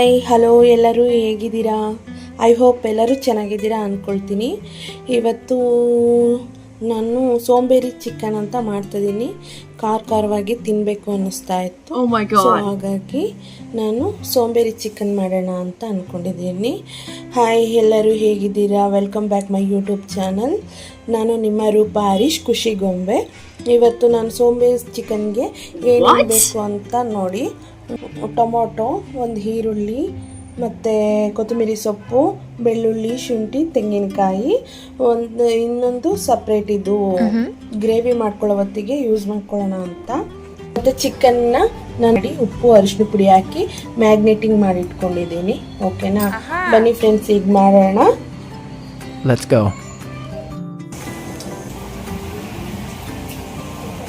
Hi hello ಎಲ್ಲರೂ ಹೇಗಿದ್ದೀರಾ? I hope ಎಲ್ಲರೂ ಚೆನ್ನಾಗಿದ್ದೀರಾ ಅಂದ್ಕೊಳ್ತೀನಿ ಇವತ್ತು ನಾನು ಸೋಂಬೇರಿ ಚಿಕನ್ ಅಂತ ಮಾಡ್ತಿದ್ದೀನಿ ಖಾರ ಖಾರವಾಗಿ ತಿನ್ನಬೇಕು ಅನ್ನಿಸ್ತಾ ಇತ್ತು. Oh ಸೊ ಹಾಗಾಗಿ ನಾನು ಸೋಂಬೇರಿ ಚಿಕನ್ ಮಾಡೋಣ ಅಂತ ಅಂದ್ಕೊಂಡಿದ್ದೀನಿ ಹಾಯ್ ಎಲ್ಲರೂ ಹೇಗಿದ್ದೀರಾ? Welcome back my YouTube channel ನಾನು ನಿಮ್ಮ ರೂಪ ಹರೀಶ್ ಖುಷಿ ಗೊಂಬೆ ಇವತ್ತು ನಾನು ಸೋಂಬೇರಿ ಚಿಕನ್ಗೆ ಏನು ಬೇಕು ಅಂತ ನೋಡಿ. ಟೊಮೊಟೊ ಒಂದು ಈರುಳ್ಳಿ ಮತ್ತು ಕೊತ್ತಂಬರಿ ಸೊಪ್ಪು ಬೆಳ್ಳುಳ್ಳಿ ಶುಂಠಿ ತೆಂಗಿನಕಾಯಿ ಒಂದು ಇನ್ನೊಂದು ಸಪ್ರೇಟ್ ಇದು ಗ್ರೇವಿ ಮಾಡ್ಕೊಳ್ಳೋ ಹೊತ್ತಿಗೆ ಯೂಸ್ ಮಾಡ್ಕೊಳ್ಳೋಣ ಅಂತ. ಮತ್ತು ಚಿಕನ್ನ ನಾನು ಉಪ್ಪು ಅರಿಶಿನ ಪುಡಿ ಹಾಕಿ ಮ್ಯಾಗ್ನೇಟಿಂಗ್ ಮಾಡಿಟ್ಕೊಂಡಿದ್ದೀನಿ. ಓಕೆನಾ ಬನ್ನಿ ಫ್ರೆಂಡ್ಸ್ ಈಗ ಮಾಡೋಣ.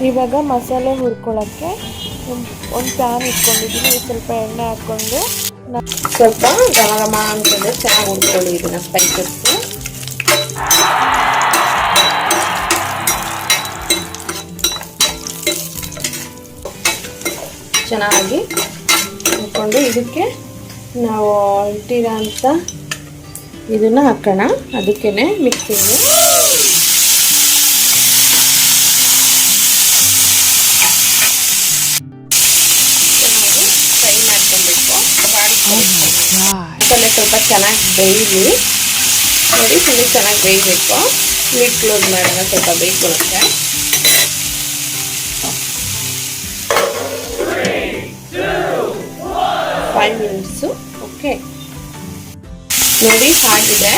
ಇವಾಗ ಮಸಾಲೆ ಹುರ್ಕೊಳ್ಳೋಕ್ಕೆ ಒಂದು ಪ್ಯಾನ್ ಇಟ್ಕೊಂಡಿದ್ದೀನಿ ಸ್ವಲ್ಪ ಎಣ್ಣೆ ಹಾಕ್ಕೊಂಡು ಸ್ವಲ್ಪ ಘಮ ಅಂತಂದರೆ ಚೆನ್ನಾಗಿ ಹುರ್ಕೊಳ್ಳಿ ಇದನ್ನು ಸ್ಪೈಸಸ್ ಚೆನ್ನಾಗಿ ಹುರ್ಕೊಂಡು ಇದಕ್ಕೆ ನಾವು ಇಟ್ಟಿರೋ ಅಂತ ಇದನ್ನ ಹಾಕೋಣ. ಅದಕ್ಕೇ ಮಿಕ್ಸಿಂಗು ಸ್ವಲ್ಪ ಚೆನ್ನಾಗಿ ಬೇಯಲಿ. ನೋಡಿ ಫುಲ್ ಚೆನ್ನಾಗಿ ಬೇಯಬೇಕು. ಲಿಡ್ ಕ್ಲೋಸ್ ಮಾಡೋಣ, ಸ್ವಲ್ಪ ಬೇಯ್ಕೊಳ್ಳುತ್ತೆ. ಫೈವ್ ಮಿನಿಟ್ಸು ಓಕೆ ನೋಡಿ ಆಗಿದೆ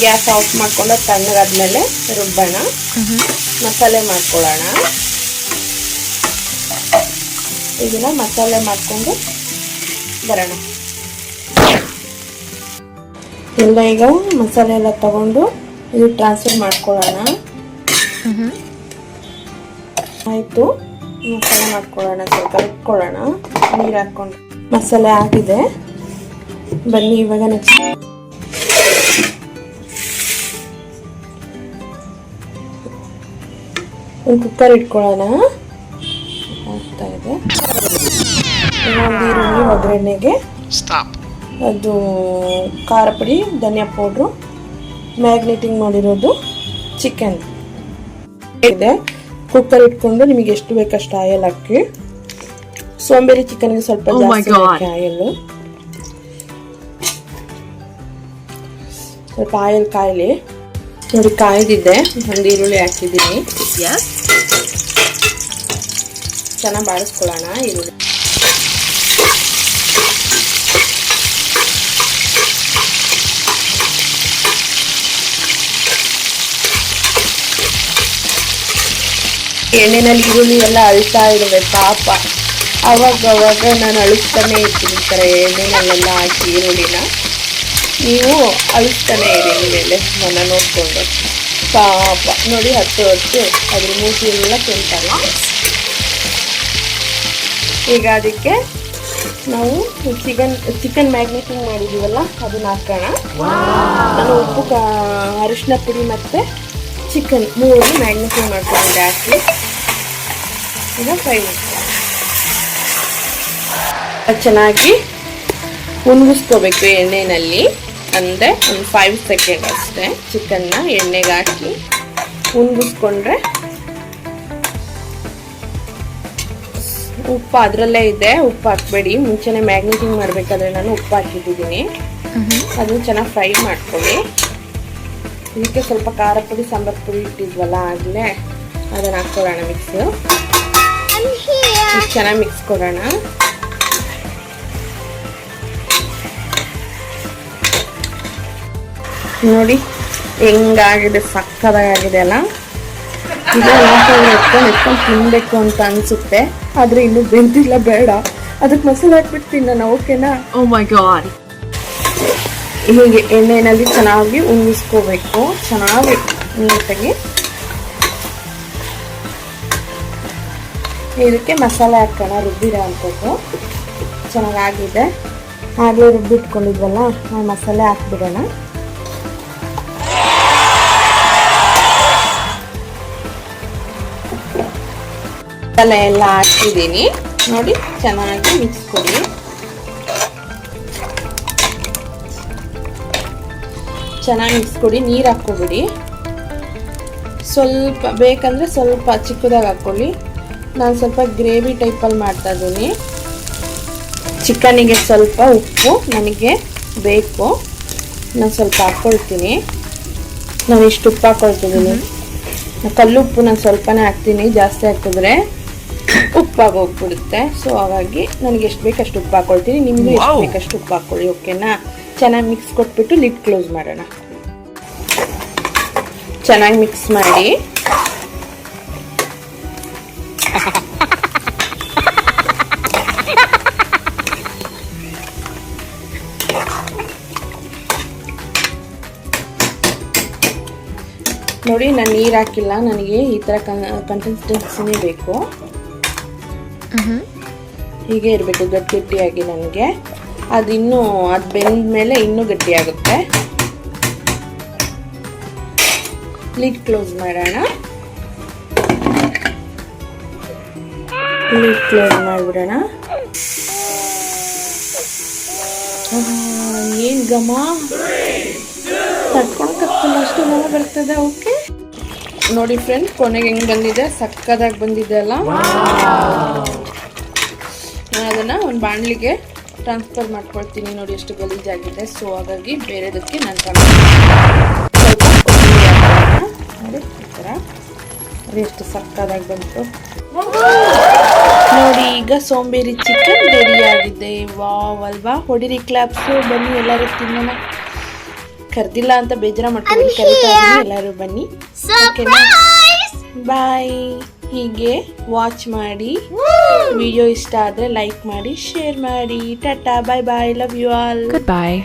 ಗ್ಯಾಸ್ ಆಫ್ ಮಾಡ್ಕೊಂಡು ತಣ್ಣಗಾದ್ಮೇಲೆ ರುಬ್ಬೋಣ. ಮಸಾಲೆ ಮಾಡ್ಕೊಳ್ಳೋಣ. ಇದನ್ನ ಮಸಾಲೆ ಮಾಡಿಕೊಂಡು ಬರೋಣ. ಎಲ್ಲ ಈಗ ಮಸಾಲೆ ಎಲ್ಲ ತಗೊಂಡು ಇದು ಟ್ರಾನ್ಸ್ಫರ್ ಮಾಡ್ಕೊಳ್ಳೋಣ. ಆಯಿತು. ಮಸಾಲೆ ಮಾಡ್ಕೊಳ್ಳೋಣ ಸ್ವಲ್ಪ ಇಟ್ಕೊಳ್ಳೋಣ. ನೀರು ಹಾಕ್ಕೊಂಡು. ಮಸಾಲೆ ಆಗಿದೆ. ಬನ್ನಿ ಇವಾಗ ನೆಕ್ಸ್ಟ್ ಒಂದು ಕುಕ್ಕರ್ ಇಟ್ಕೊಳ್ಳೋಣ. ಆಗ್ತಾ ಇದೆ. ಈರುಳ್ಳಿ ಒಗ್ಗರಣೆಗೆ ಸ್ಟಾಪ್ ಅದು ಖಾರ ಪುಡಿ ಧನಿಯಾ ಪೌಡ್ರು ಮ್ಯಾಗ್ನೇಟಿಂಗ್ ಮಾಡಿರೋದು ಚಿಕನ್ ಇದೆ. ಕುಕ್ಕರ್ ಇಟ್ಕೊಂಡು ನಿಮಗೆ ಎಷ್ಟು ಬೇಕಷ್ಟು ಆಯಲ್ ಹಾಕಿ. ಸೋಂಬೇರಿ ಚಿಕನ್ಗೆ ಸ್ವಲ್ಪ ಆಯಲ್ my ಜಾಸ್ತಿ ಆಯಲ್ಲು ಸ್ವಲ್ಪ ಆಯಲ್ ಕಾಯಲಿ. ನೋಡಿ ಕಾಯ್ದಿದೆ. ಒಂದು ಈರುಳ್ಳಿ ಹಾಕಿದ್ದೀನಿ. ಚೆನ್ನಾಗಿ ಬಾಡಿಸ್ಕೊಳ್ಳೋಣ ಈರುಳ್ಳಿ. ಎಣ್ಣೆನಲ್ಲಿ ಈರುಳ್ಳಿ ಎಲ್ಲ ಅಳ್ತಾ ಇರುವೆ ಪಾಪ. ಅವಾಗ ಅವಾಗ ನಾನು ಅಳಿಸ್ತಾನೆ ಇರ್ತೀನಿ ಈ ಥರ ಎಣ್ಣೆನಲ್ಲೆಲ್ಲ ಹಾಕಿ ಈರುಳ್ಳಿನ. ನೀವು ಅಳಿಸ್ತಾನೆ ಇರಿ ಮೇಲೆ ಮನ ನೋಡಿಕೊಂಡು. ಪಾಪ. ನೋಡಿ, ಹತ್ತು ಹತ್ತು ಅದ್ರ ಮೂತಿ ಎಲ್ಲ ತಿಂತಾರೆ ಈಗ ಅದಕ್ಕೆ ನಾವು ಚಿಕನ್ ಚಿಕನ್ ಮ್ಯಾಗ್ನೇಟಿಂಗ್ ಮಾಡಿದ್ದೀವಲ್ಲ, ಅದನ್ನ ಹಾಕೋಣ. ನಾನು ಉಪ್ಪು, ಕಾ ಅರಿಶಿನ ಪುಡಿ ಮತ್ತು ಚಿಕನ್ ಮೂರು ಮ್ಯಾಗ್ನೇಟಿಂಗ್ ಮಾಡ್ಕೊಂಡಿದ್ದೆ ಹಾಕಿ ಈಗ ಫ್ರೈ ಅದು ಚೆನ್ನಾಗಿ ಉಣ್ಗಿಸ್ಕೋಬೇಕು ಎಣ್ಣೆಯಲ್ಲಿ ಅಂದರೆ ಒಂದು ಫೈವ್ ಸೆಕೆಂಡ್ ಅಷ್ಟೇ. ಚಿಕನ್ನ ಎಣ್ಣೆಗೆ ಹಾಕಿ ಉಣ್ಗಿಸ್ಕೊಂಡ್ರೆ ಉಪ್ಪು ಅದರಲ್ಲೇ ಇದೆ. ಉಪ್ಪು ಹಾಕ್ಬೇಡಿ. ಮುಂಚೆನೆ ಮ್ಯಾಗ್ನೇಟಿಂಗ್ ಮಾಡಬೇಕಾದ್ರೆ ನಾನು ಉಪ್ಪು ಹಾಕಿದ್ದೀನಿ ಅದನ್ನು ಚೆನ್ನಾಗಿ ಫ್ರೈ ಮಾಡ್ಕೊಳ್ಳಿ. ಇದಕ್ಕೆ ಸ್ವಲ್ಪ ಖಾರ ಪುಡಿ ಸಾಂಬಾರು ಪುಡಿ ಇಟ್ಟಿದ್ವಲ್ಲ ಆಗಲೇ ಅದನ್ನು ಹಾಕ್ಕೊಳ್ಳೋಣ ಮಿಕ್ಸು ಚೆನ್ನಾಗಿ ಮಿಕ್ಸ್ ಕೊಡೋಣ. ನೋಡಿ ಹೆಂಗಾಗಿದೆ ಸಕ್ಕದಾಗಿದೆ ಅಲ್ಲ. ಇದು ಎತ್ಕೊಂಡು ಎತ್ಕೊಂಡು ತಿನ್ಬೇಕು ಅಂತ ಅನ್ಸುತ್ತೆ. ಆದ್ರೆ ಇನ್ನು ಬೆಂದಿಲ್ಲ ಬೇಡ. ಅದಕ್ಕೆ ಮಸಾಲೆ ಹಾಕ್ಬಿಟ್ಟು ತಿನ್ನೋಣ ಓಕೆನಾ Oh my god. ಹೀಗೆ ಎಣ್ಣೆಯಲ್ಲಿ ಚೆನ್ನಾಗಿ ಉಣ್ಣಿಸ್ಕೋಬೇಕು. ಚೆನ್ನಾಗಿ ನೀಟಾಗಿ ಇದಕ್ಕೆ ಮಸಾಲೆ ಹಾಕೋಣ, ರುಬ್ಬಿರೋ ಅಂಥದ್ದು. ಚೆನ್ನಾಗಾಗಿದೆ. ಹಾಗೆ ರುಬ್ಬಿಟ್ಕೊಂಡಿದ್ವಲ್ಲ ಆ ಮಸಾಲೆ ಹಾಕ್ಬಿಡೋಣ. ಮಸಾಲೆ ಎಲ್ಲ ಹಾಕಿದ್ದೀನಿ. ನೋಡಿ, ಚೆನ್ನಾಗಿ ಮಿಕ್ಸ್ ಕೊಡಿ. ಚೆನ್ನಾಗಿ ಮಿಕ್ಸ್ ಕೊಡಿ, ನೀರು ಹಾಕ್ಕೊಬಿಡಿ. ಸ್ವಲ್ಪ, ಬೇಕಂದರೆ ಸ್ವಲ್ಪ ಚಿಕ್ಕದಾಗಿ ಹಾಕ್ಕೊಳ್ಳಿ. ನಾನು ಸ್ವಲ್ಪ ಗ್ರೇವಿ ಟೈಪಲ್ಲಿ ಮಾಡ್ತಾ ಇದ್ದೀನಿ. ಚಿಕನಿಗೆ ಸ್ವಲ್ಪ ಉಪ್ಪು ನನಗೆ ಬೇಕು. ನಾನು ಸ್ವಲ್ಪ ಹಾಕ್ಕೊಳ್ತೀನಿ ನಾನು ಇಷ್ಟು ಉಪ್ಪು ಹಾಕ್ಕೊಳ್ತಿದ್ದೀನಿ ಕಲ್ಲು ಉಪ್ಪು ನಾನು ಸ್ವಲ್ಪನೇ ಹಾಕ್ತೀನಿ ಜಾಸ್ತಿ ಹಾಕಿದ್ರೆ ಉಪ್ಪಾಗಿ ಹೋಗ್ಬಿಡುತ್ತೆ ಸೊ ಹಾಗಾಗಿ ನನಗೆ ಎಷ್ಟು ಬೇಕು ಅಷ್ಟು ಉಪ್ಪು ಹಾಕ್ಕೊಳ್ತೀನಿ ನಿಮಗೆ ಎಷ್ಟು. ಬೇಕಷ್ಟು ಉಪ್ಪು ಹಾಕ್ಕೊಳ್ಳಿ ಓಕೆನಾ ಚೆನ್ನಾಗಿ ಮಿಕ್ಸ್ ಕೊಟ್ಬಿಟ್ಟು ಲಿಡ್ ಕ್ಲೋಸ್ ಮಾಡೋಣ. ಚೆನ್ನಾಗಿ ಮಿಕ್ಸ್ ಮಾಡಿ. ನೋಡಿ ನಾನು ನೀರು ಹಾಕಿಲ್ಲ. ನನಗೆ ಈ ಥರ ಕನ್ಸಿಸ್ಟೆನ್ಸಿನೇ ಬೇಕು. ಹೀಗೆ ಇರಬೇಕು ಗಟ್ಟಿ ಗಟ್ಟಿಯಾಗಿ ನನಗೆ. ಅದು ಇನ್ನೂ ಅದು ಬೆಂದ ಮೇಲೆ ಇನ್ನೂ ಗಟ್ಟಿಯಾಗುತ್ತೆ. ಲಿಡ್ ಕ್ಲೋಸ್ ಮಾಡೋಣ. ಲಿಡ್ ಕ್ಲೋಸ್ ಮಾಡಿಬಿಡೋಣ. ಏನು ಘಮ? ತಡ್ಕೊಳಕ್ಕಾಗ್ತಿಲ್ಲ ಅಷ್ಟು ಘಮ ಬರ್ತದೆ, ಓಕೆ? ನೋಡಿ ಫ್ರೆಂಡ್ ಕೊನೆಗೆ ಹೆಂಗೆ ಬಂದಿದೆ? ಸಕ್ಕದಾಗಿ ಬಂದಿದೆ ಅಲ್ಲ? ನಾನು ಅದನ್ನು ಒಂದು ಬಾಣಲಿಗೆ ಟ್ರಾನ್ಸ್ಫರ್ ಮಾಡ್ಕೊಳ್ತೀನಿ ನೋಡಿ ಎಷ್ಟು ಗಲೀಜಾಗಿದೆ. ಸೊ ಹಾಗಾಗಿ ಬೇರೆದಕ್ಕೆ ನಾನು ಸ್ವಲ್ಪ ನೋಡಿ ಎಷ್ಟು ಸಕ್ಕದಾಗಿ ಬಂತು. ನೋಡಿ ಈಗ ಸೋಂಬೇರಿ ಚಿಕನ್ ರೆಡಿ ಆಗಿದೆ. ವಾವ್ ಅಲ್ವಾ? ಹೊಡಿರಿ ಕ್ಲಾಪ್ಸು ಬನ್ನಿ ಎಲ್ಲರೂ ತಿನ್ನೋಣ. ಕರ್ದಿಲ್ಲ ಅಂತ ಬೇಜಾರ ಮಾಡ್ಕೊಂಡು ಕರಿತಾ ಇದ್ದೀನಿ ಎಲ್ಲರೂ ಬನ್ನಿ. ಓಕೆನಾ? ಬಾಯ್ ಹೀಗೆ ವಾಚ್ ಮಾಡಿ ವಿಡಿಯೋ ಇಷ್ಟ ಆದರೆ ಲೈಕ್ ಮಾಡಿ ಶೇರ್ ಮಾಡಿ. Tata bye bye love you all Goodbye.